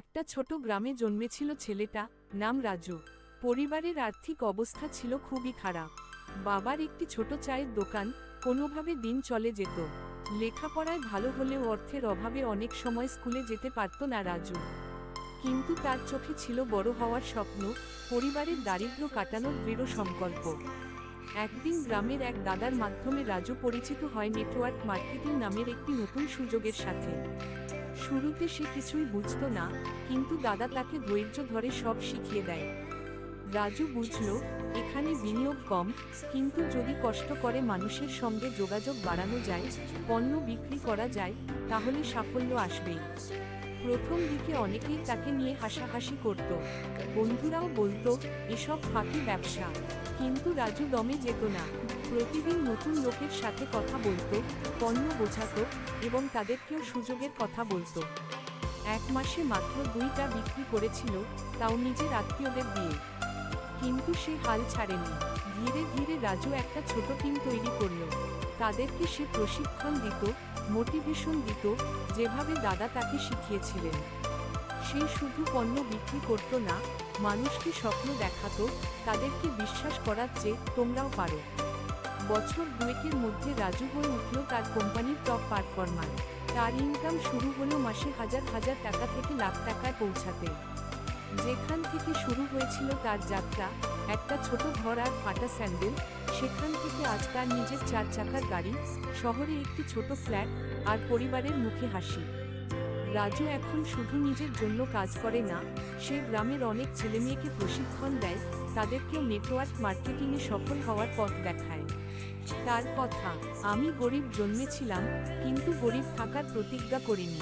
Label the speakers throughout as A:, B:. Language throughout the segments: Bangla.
A: একটা ছোট গ্রামে জন্মেছিল ছেলেটা, নাম রাজু। পরিবারের আর্থিক অবস্থা ছিল খুবই খারাপ। বাবার একটি ছোট চায়ের দোকান, কোনোভাবে দিন চলে যেত। লেখাপড়ায় ভালো হলেও অর্থের অভাবে অনেক সময় স্কুলে যেতে পারত না রাজু। কিন্তু তার চোখে ছিল বড় হওয়ার স্বপ্ন, পরিবারের দারিদ্র্য কাটানোর দৃঢ় সংকল্প। একদিন গ্রামের এক দাদার মাধ্যমে রাজু পরিচিত হয় নেটওয়ার্ক মার্কেটিং নামের একটি নতুন সুযোগের সাথে। শুরুতে সে কিছুই বুঝত না, কিন্তু দাদা তাকে ধৈর্য ধরে সব শিখিয়ে দেয়। রাজু বুঝল, এখানে বিনিয়োগ কম, কিন্তু যদি কষ্ট করে মানুষের সঙ্গে যোগাযোগ বাড়ানো যায়, পণ্য বিক্রি করা যায়, তাহলে সাফল্য আসবেই। প্রথম দিকে অনেকেই তাকে নিয়ে হাসাহাসি করত। বন্ধুরাও বলতো, এসব ফাঁকি ব্যবসা। কিন্তু রাজু দমে যেত না। প্রতিদিন নতুন লোকের সাথে কথা বলতো, পণ্য বোঝাতো এবং তাদেরকেও সুযোগের কথা বলতো। এক মাসে মাত্র দুইটা বিক্রি করেছিল তাও নিজের আত্মীয়দের দিয়ে। কিন্তু সে হাল ছাড়েনি। ধীরে ধীরে রাজু একটা ছোট টিম তৈরি করল। তাদেরকে সে প্রশিক্ষণ দিত, মোটিভেশন দিত, যেভাবে দাদা তাকে শিখিয়েছিলেন। সে শুধু পণ্য বিক্রি করত না, মানুষকে স্বপ্ন দেখাতো, তাদেরকে বিশ্বাস করার যে তোমরাও পারো। বছর দুয়েকের মধ্যে রাজু হয়ে উঠল তার কোম্পানির টপ পারফরমার তার ইনকাম শুরু হলো মাসে হাজার হাজার টাকা থেকে লাখ টাকায় পৌঁছাতে। যেখান থেকে শুরু হয়েছিল তার যাত্রা, একটা ছোট ঘর আর ফাটা স্যান্ডেল, সেখান থেকে আজ তার নিজের চার চাকার গাড়ি, শহরে একটি ছোট ফ্ল্যাট আর পরিবারের মুখে হাসি। রাজু এখন শুধু নিজের জন্য কাজ করে না, সে গ্রামের অনেক ছেলেমেয়েকে প্রশিক্ষণ দেয়, তাদেরকেও নেটওয়ার্ক মার্কেটিংয়ে সফল হওয়ার পথ দেখায়। তার কথা, আমি গরিব জন্মেছিলাম, কিন্তু গরিব থাকার প্রতিজ্ঞা করিনি।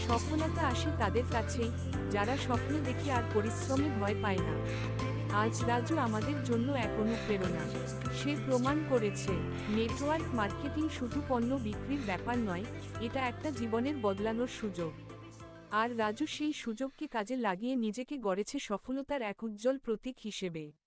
A: সফলতা আসে তাদের কাছেই, যারা স্বপ্ন দেখে আর পরিশ্রমে ভয় পায় না। আজ রাজু আমাদের জন্য এক অনুপ্রেরণা। সে প্রমাণ করেছে, নেটওয়ার্ক মার্কেটিং শুধু পণ্য বিক্রির ব্যাপার নয়, এটা একটা জীবনের বদলানোর সুযোগ। আর রাজু সেই সুযোগকে কাজে লাগিয়ে নিজেকে গড়েছে সফলতার এক উজ্জ্বল প্রতীক হিসেবে।